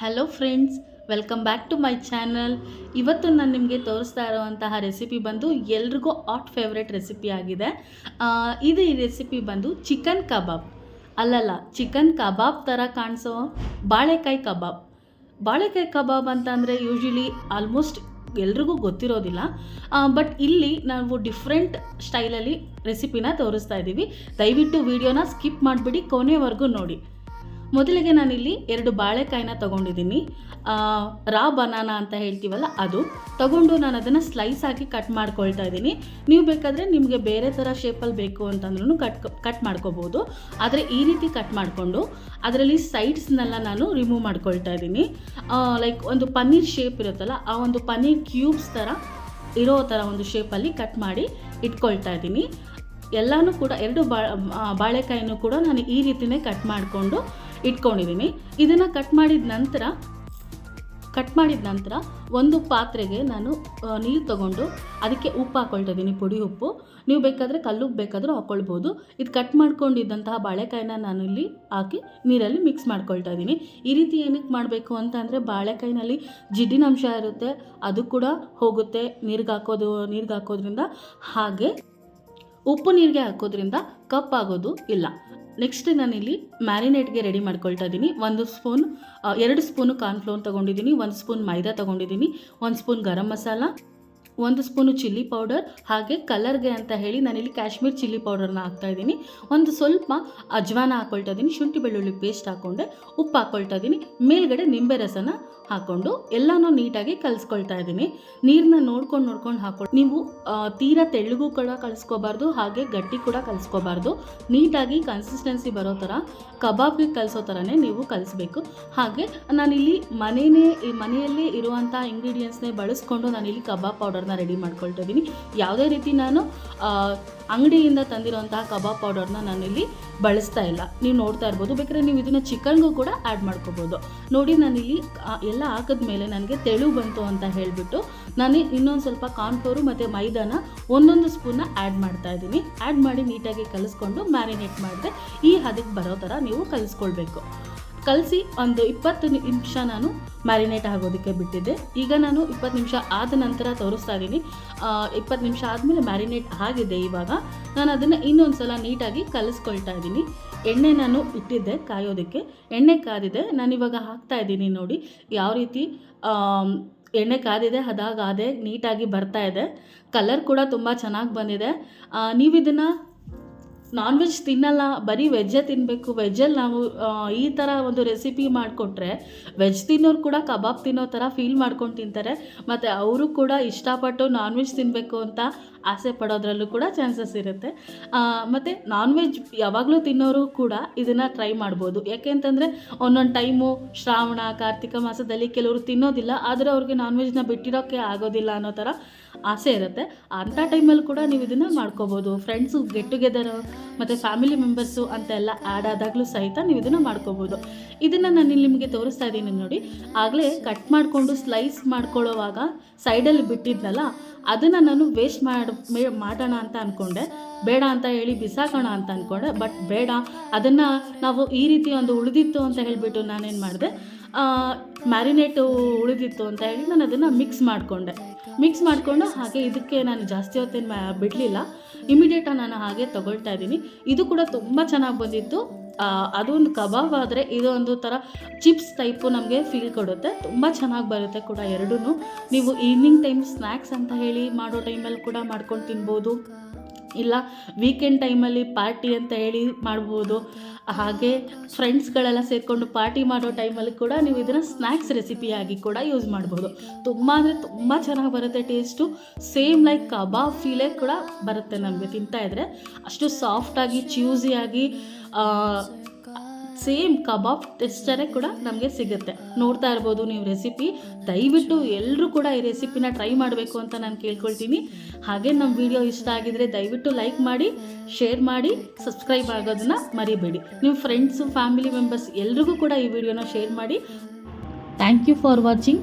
Hello friends welcome back to my channel ಇವತ್ತು ನಾನು ನಿಮಗೆ ತೋರಿಸ್ತಾ ಇರುವಂತಹ ರೆಸಿಪಿ ಬಂದು ಎಲ್ರಿಗೂ ಆಟ್ ಫೇವ್ರೆಟ್ ರೆಸಿಪಿ ಆಗಿದೆ. ಇದು ಈ ರೆಸಿಪಿ ಬಂದು ಚಿಕನ್ ಕಬಾಬ್ ಅಲ್ಲಲ್ಲ ಚಿಕನ್ ಕಬಾಬ್ ಥರ ಕಾಣಿಸೋ ಬಾಳೆಕಾಯಿ ಕಬಾಬ್ ಬಾಳೆಕಾಯಿ ಕಬಾಬ್ ಅಂತಂದರೆ ಯೂಶ್ವಲಿ ಆಲ್ಮೋಸ್ಟ್ ಎಲ್ರಿಗೂ ಗೊತ್ತಿರೋದಿಲ್ಲ. ಬಟ್ ಇಲ್ಲಿ ನಾವು ಡಿಫ್ರೆಂಟ್ ಸ್ಟೈಲಲ್ಲಿ ರೆಸಿಪಿನ ತೋರಿಸ್ತಾ ಇದ್ದೀವಿ ದಯವಿಟ್ಟು ವೀಡಿಯೋನ ಸ್ಕಿಪ್ ಮಾಡಿಬಿಡಿ, ಕೊನೆವರೆಗೂ ನೋಡಿ. ಮೊದಲಿಗೆ ನಾನಿಲ್ಲಿ ಎರಡು ಬಾಳೆಕಾಯಿನ ತೊಗೊಂಡಿದ್ದೀನಿ. ರಾ ಬನಾನಾ ಅಂತ ಹೇಳ್ತೀವಲ್ಲ ಅದು. ತಗೊಂಡು ನಾನು ಅದನ್ನು ಸ್ಲೈಸ್ ಆಗಿ ಕಟ್ ಮಾಡ್ಕೊಳ್ತಾ ಇದ್ದೀನಿ. ನೀವು ಬೇಕಾದರೆ ನಿಮಗೆ ಬೇರೆ ಥರ ಶೇಪಲ್ಲಿ ಬೇಕು ಅಂತಂದ್ರೂ ಕಟ್ ಕಟ್ ಮಾಡ್ಕೋಬೋದು. ಆದರೆ ಈ ರೀತಿ ಕಟ್ ಮಾಡಿಕೊಂಡು ಅದರಲ್ಲಿ ಸೈಡ್ಸ್ನೆಲ್ಲ ನಾನು ರಿಮೂವ್ ಮಾಡ್ಕೊಳ್ತಾ ಇದ್ದೀನಿ. ಲೈಕ್ ಒಂದು ಪನ್ನೀರ್ ಶೇಪ್ ಇರುತ್ತಲ್ಲ, ಆ ಒಂದು ಪನ್ನೀರ್ ಕ್ಯೂಬ್ಸ್ ಥರ ಇರೋ ಥರ ಒಂದು ಶೇಪಲ್ಲಿ ಕಟ್ ಮಾಡಿ ಇಟ್ಕೊಳ್ತಾ ಇದ್ದೀನಿ. ಎಲ್ಲನೂ ಕೂಡ ಎರಡು ಬಾಳೆಕಾಯಿನೂ ಕೂಡ ನಾನು ಈ ರೀತಿಯೇ ಕಟ್ ಮಾಡಿಕೊಂಡು ಇಟ್ಕೊಂಡಿದ್ದೀನಿ. ಇದನ್ನು ಕಟ್ ಮಾಡಿದ ನಂತರ ಕಟ್ ಮಾಡಿದ ನಂತರ ಒಂದು ಪಾತ್ರೆಗೆ ನಾನು ನೀರು ತಗೊಂಡು ಅದಕ್ಕೆ ಉಪ್ಪು ಹಾಕ್ಕೊಳ್ತಾ ಇದ್ದೀನಿ, ಪುಡಿ ಉಪ್ಪು. ನೀವು ಬೇಕಾದರೆ ಕಲ್ಲು ಬೇಕಾದರೂ ಹಾಕ್ಕೊಳ್ಬೋದು ಇದು ಕಟ್ ಮಾಡ್ಕೊಂಡಿದ್ದಂತಹ ಬಾಳೆಕಾಯಿನ ನಾನು ಇಲ್ಲಿ ಹಾಕಿ ನೀರಲ್ಲಿ ಮಿಕ್ಸ್ ಮಾಡ್ಕೊಳ್ತಾ ಇದ್ದೀನಿ. ಈ ರೀತಿ ಏನಕ್ಕೆ ಮಾಡಬೇಕು ಅಂತ ಅಂದರೆ ಬಾಳೆಕಾಯಿನಲ್ಲಿ ಜಿಡ್ಡಿನಂಶ ಇರುತ್ತೆ, ಅದು ಕೂಡ ಹೋಗುತ್ತೆ ನೀರಿಗೆ ಹಾಕೋದು, ನೀರಿಗೆ ಹಾಕೋದ್ರಿಂದ. ಹಾಗೆ ಉಪ್ಪು ನೀರಿಗೆ ಹಾಕೋದ್ರಿಂದ ಕಪ್ಪಾಗೋದು ಇಲ್ಲ. ನೆಕ್ಸ್ಟ್ ನಾನಿಲ್ಲಿ ಮ್ಯಾರಿನೇಟ್ಗೆ ರೆಡಿ ಮಾಡ್ಕೊಳ್ತಾ ಇದ್ದೀನಿ. ಒಂದು ಸ್ಪೂನ್ ಎರಡು ಸ್ಪೂನು ಕಾರ್ನ್ಫ್ಲೋರ್ ತೊಗೊಂಡಿದ್ದೀನಿ, ಒಂದು ಸ್ಪೂನ್ ಮೈದಾ ತೊಗೊಂಡಿದ್ದೀನಿ, ಒಂದು ಸ್ಪೂನ್ ಗರಂ ಮಸಾಲ ಒಂದು ಸ್ಪೂನು ಚಿಲ್ಲಿ ಪೌಡರ್ ಹಾಗೆ ಕಲರ್ಗೆ ಅಂತ ಹೇಳಿ ನಾನಿಲ್ಲಿ ಕಾಶ್ಮೀರ್ ಚಿಲ್ಲಿ ಪೌಡರ್ನ ಹಾಕ್ತಾ ಇದ್ದೀನಿ. ಒಂದು ಸ್ವಲ್ಪ ಅಜ್ವಾನ ಹಾಕ್ಕೊಳ್ತಾ ಇದ್ದೀನಿ. ಶುಂಠಿ ಬೆಳ್ಳುಳ್ಳಿ ಪೇಸ್ಟ್ ಹಾಕ್ಕೊಂಡೆ ಉಪ್ಪು ಹಾಕ್ಕೊಳ್ತಾ ಇದ್ದೀನಿ. ಮೇಲ್ಗಡೆ ನಿಂಬೆ ರಸನ ಹಾಕ್ಕೊಂಡು ಎಲ್ಲನೂ ನೀಟಾಗಿ ಕಲಿಸ್ಕೊಳ್ತಾ ಇದ್ದೀನಿ. ನೀರನ್ನ ನೋಡ್ಕೊಂಡು ನೋಡ್ಕೊಂಡು ಹಾಕೊಂಡು ನೀವು ತೀರಾ ತೆಳ್ಳಗೂ ಕೂಡ ಕಲಿಸ್ಕೋಬಾರ್ದು, ಹಾಗೆ ಗಟ್ಟಿ ಕೂಡ ಕಲಿಸ್ಕೋಬಾರ್ದು. ನೀಟಾಗಿ ಕನ್ಸಿಸ್ಟೆನ್ಸಿ ಬರೋ ಥರ ಕಬಾಬ್ಗೆ ಕಲಿಸೋ ಥರನೇ ನೀವು ಕಲಿಸ್ಬೇಕು. ಹಾಗೆ ನಾನಿಲ್ಲಿ ಮನೆಯೇ ಮನೆಯಲ್ಲೇ ಇರುವಂಥ ಇಂಗ್ರೀಡಿಯೆಂಟ್ಸ್ನೇ ಬಳಸ್ಕೊಂಡು ನಾನಿಲ್ಲಿ ಕಬಾಬ್ ಪೌಡರ್ನ ರೆಡಿ ಮಾಡ್ಕೊಳ್ತಾ ಇದ್ದೀನಿ. ಯಾವುದೇ ರೀತಿ ನಾನು ಅಂಗಡಿಯಿಂದ ತಂದಿರುವಂತಹ ಕಬಾಬ್ ಪೌಡರ್ನ ನಾನಿಲ್ಲಿ ಬಳಸ್ತಾ ಇಲ್ಲ. ನೀವು ನೋಡ್ತಾ ಇರ್ಬೋದು. ಬೇಕಾದ್ರೆ ನೀವು ಇದನ್ನು ಚಿಕನ್ಗೂ ಕೂಡ ಆ್ಯಡ್ ಮಾಡ್ಕೋಬೋದು. ನೋಡಿ, ನಾನಿಲ್ಲಿ ಇಲ್ಲಿ ಎಲ್ಲ ಹಾಕಿದ್ಮೇಲೆ ನನಗೆ ತೆಳು ಬಂತು ಅಂತ ಹೇಳಿಬಿಟ್ಟು ನಾನು ಇನ್ನೊಂದು ಸ್ವಲ್ಪ ಕಾರ್ನ್ಫ್ಲೋರು ಮತ್ತು ಮೈದಾನ ಒಂದೊಂದು ಸ್ಪೂನ್ನ ಆ್ಯಡ್ ಮಾಡ್ತಾ ಇದ್ದೀನಿ. ಆ್ಯಡ್ ಮಾಡಿ ನೀಟಾಗಿ ಕಲಿಸ್ಕೊಂಡು ಮ್ಯಾರಿನೇಟ್ ಮಾಡಿದೆ ಈ ಹದಕ್ಕೆ ಬರೋ ಥರ ನೀವು ಕಲಿಸ್ಕೊಳ್ಬೇಕು. ಕಲಸಿ ಒಂದು ಇಪ್ಪತ್ತು ನಿಮಿಷ ನಾನು ಮ್ಯಾರಿನೇಟ್ ಆಗೋದಕ್ಕೆ ಬಿಟ್ಟಿದ್ದೆ. ಈಗ ನಾನು ಇಪ್ಪತ್ತು ನಿಮಿಷ ಆದ ನಂತರ ತೋರಿಸ್ತಾ ಇದ್ದೀನಿ. ಇಪ್ಪತ್ತು ನಿಮಿಷ ಆದಮೇಲೆ ಮ್ಯಾರಿನೇಟ್ ಆಗಿದೆ ಇವಾಗ. ನಾನು ಅದನ್ನು ಇನ್ನೊಂದು ಸಲ ನೀಟಾಗಿ ಕಲಿಸ್ಕೊಳ್ತಾ ಇದ್ದೀನಿ. ಎಣ್ಣೆ ನಾನು ಇಟ್ಟಿದ್ದೆ ಕಾಯೋದಕ್ಕೆ. ಎಣ್ಣೆ ಕಾದಿದೆ. ನಾನಿವಾಗ ಹಾಕ್ತಾ ಇದ್ದೀನಿ ನೋಡಿ ಯಾವ ರೀತಿ ಎಣ್ಣೆ ಕಾದಿದೆ, ಅದಾಗಾದೆ, ನೀಟಾಗಿ ಬರ್ತಾ ಇದೆ. ಕಲರ್ ಕೂಡ ತುಂಬ ಚೆನ್ನಾಗಿ ಬಂದಿದೆ. ನೀವು ಇದನ್ನು ನಾನ್ ವೆಜ್ ತಿನ್ನಲ್ಲ, ಬರೀ ವೆಜ್ಜೇ ತಿನ್ನಬೇಕು ವೆಜ್ಜಲ್ಲಿ ನಾವು ಈ ಥರ ಒಂದು ರೆಸಿಪಿ ಮಾಡಿಕೊಟ್ರೆ ವೆಜ್ ತಿನ್ನೋರು ಕೂಡ ಕಬಾಬ್ ತಿನ್ನೋ ಥರ ಫೀಲ್ ಮಾಡ್ಕೊಂಡು ತಿಂತಾರೆ. ಮತ್ತು ಅವರು ಕೂಡ ಇಷ್ಟಪಟ್ಟು ನಾನ್ ವೆಜ್ ತಿನ್ನಬೇಕು ಅಂತ ಆಸೆ ಪಡೋದ್ರಲ್ಲೂ ಕೂಡ ಚಾನ್ಸಸ್ ಇರುತ್ತೆ. ಮತ್ತು ನಾನ್ ವೆಜ್ ಯಾವಾಗಲೂ ತಿನ್ನೋರು ಕೂಡ ಇದನ್ನು ಟ್ರೈ ಮಾಡ್ಬೋದು. ಯಾಕೆ ಅಂತಂದರೆ ಒಂದೊಂದು ಟೈಮು ಶ್ರಾವಣ, ಕಾರ್ತಿಕ ಮಾಸದಲ್ಲಿ ಕೆಲವರು ತಿನ್ನೋದಿಲ್ಲ, ಆದರೆ ಅವ್ರಿಗೆ ನಾನ್ ವೆಜ್ನ ಬಿಟ್ಟಿರೋಕ್ಕೆ ಆಗೋದಿಲ್ಲ ಅನ್ನೋ ಥರ ಆಸೆ ಇರುತ್ತೆ. ಅಂಥ ಟೈಮಲ್ಲಿ ಕೂಡ ನೀವು ಇದನ್ನು ಮಾಡ್ಕೋಬೋದು. ಫ್ರೆಂಡ್ಸು ಗೆಟ್ ಟುಗೆದರ್ ಮತ್ತು ಫ್ಯಾಮಿಲಿ ಮೆಂಬರ್ಸು ಅಂತೆಲ್ಲ ಆ್ಯಡ್ ಆದಾಗಲೂ ಸಹಿತ ನೀವು ಇದನ್ನು ಮಾಡ್ಕೋಬೋದು. ಇದನ್ನು ನಾನು ಇಲ್ಲಿ ನಿಮಗೆ ತೋರಿಸ್ತಾ ಇದ್ದೀನಿ ನೋಡಿ. ಆಗಲೇ ಕಟ್ ಮಾಡಿಕೊಂಡು ಸ್ಲೈಸ್ ಮಾಡ್ಕೊಳ್ಳೋವಾಗ ಸೈಡಲ್ಲಿ ಬಿಟ್ಟಿದ್ನಲ್ಲ, ಅದನ್ನು ನಾನು ವೇಸ್ಟ್ ಮಾಡಿ ಮಾಡೋಣ ಅಂತ ಅಂದ್ಕೊಂಡೆ ಬೇಡ ಅಂತ ಹೇಳಿ ಬಿಸಾಕೋಣ ಅಂತ ಅಂದ್ಕೊಂಡೆ ಬಟ್ ಬೇಡ, ಅದನ್ನು ನಾವು ಈ ರೀತಿ ಒಂದು ಉಳಿದಿತ್ತು ಅಂತ ಹೇಳಿಬಿಟ್ಟು ನಾನೇನು ಮಾಡಿದೆ ಮ್ಯಾರಿನೇಟು ಉಳಿದಿತ್ತು ಅಂತ ಹೇಳಿ ನಾನು ಅದನ್ನು ಮಿಕ್ಸ್ ಮಾಡಿಕೊಂಡೆ. ಮಿಕ್ಸ್ ಮಾಡಿಕೊಂಡು ಹಾಗೆ ಇದಕ್ಕೆ ನಾನು ಜಾಸ್ತಿ ಹೊತ್ತೇನು ಮ್ಯಾ ಬಿಡಲಿಲ್ಲ. ಇಮಿಡಿಯೇಟಾಗಿ ನಾನು ಹಾಗೆ ತೊಗೊಳ್ತಾ ಇದ್ದೀನಿ. ಇದು ಕೂಡ ತುಂಬ ಚೆನ್ನಾಗಿ ಬಂದಿತ್ತು. ಅದೊಂದು ಕಬಾಬ್ ಆದರೆ ಇದು ಒಂದು ಥರ ಚಿಪ್ಸ್ ಟೈಪು ನಮಗೆ ಫೀಲ್ ಕೊಡುತ್ತೆ. ತುಂಬ ಚೆನ್ನಾಗಿ ಬರುತ್ತೆ ಕೂಡ ಎರಡೂ ನೀವು ಈವ್ನಿಂಗ್ ಟೈಮ್ ಸ್ನ್ಯಾಕ್ಸ್ ಅಂತ ಹೇಳಿ ಮಾಡೋ ಟೈಮಲ್ಲಿ ಕೂಡ ಮಾಡ್ಕೊಂಡು ತಿನ್ಬೋದು. ಇಲ್ಲ ವೀಕೆಂಡ್ ಟೈಮಲ್ಲಿ ಪಾರ್ಟಿ ಅಂತ ಹೇಳಿ ಮಾಡ್ಬೋದು. ಹಾಗೆ ಫ್ರೆಂಡ್ಸ್ಗಳೆಲ್ಲ ಸೇರಿಕೊಂಡು ಪಾರ್ಟಿ ಮಾಡೋ ಟೈಮಲ್ಲಿ ಕೂಡ ನೀವು ಇದನ್ನು ಸ್ನ್ಯಾಕ್ಸ್ ರೆಸಿಪಿಯಾಗಿ ಕೂಡ ಯೂಸ್ ಮಾಡ್ಬೋದು. ತುಂಬ ಅಂದರೆ ತುಂಬ ಚೆನ್ನಾಗಿ ಬರುತ್ತೆ ಟೇಸ್ಟು ಸೇಮ್ ಲೈಕ್ ಕಬಾಬ್ ಫೀಲೇ ಕೂಡ ಬರುತ್ತೆ ನಮಗೆ ತಿಂತಾ ಇದ್ರೆ. ಅಷ್ಟು ಸಾಫ್ಟಾಗಿ ಚ್ಯೂಸಿಯಾಗಿ ಸೇಮ್ ಕಬಾಬ್ ಟೆಸ್ಟರೇ ಕೂಡ ನಮಗೆ ಸಿಗುತ್ತೆ. ನೋಡ್ತಾ ಇರ್ಬೋದು ನೀವು ರೆಸಿಪಿ ದಯವಿಟ್ಟು ಎಲ್ಲರೂ ಕೂಡ ಈ ರೆಸಿಪಿನ ಟ್ರೈ ಮಾಡಬೇಕು ಅಂತ ನಾನು ಕೇಳ್ಕೊಳ್ತೀನಿ. ಹಾಗೆ ನಮ್ಮ ವಿಡಿಯೋ ಇಷ್ಟ ಆಗಿದರೆ ದಯವಿಟ್ಟು ಲೈಕ್ ಮಾಡಿ ಶೇರ್ ಮಾಡಿ ಸಬ್ಸ್ಕ್ರೈಬ್ ಆಗೋದನ್ನು ಮರಿಬೇಡಿ. ನಿಮ್ಮ ಫ್ರೆಂಡ್ಸು ಫ್ಯಾಮಿಲಿ ಮೆಂಬರ್ಸ್ ಎಲ್ರಿಗೂ ಕೂಡ ಈ ವಿಡಿಯೋನ ಶೇರ್ ಮಾಡಿ. Thank you for watching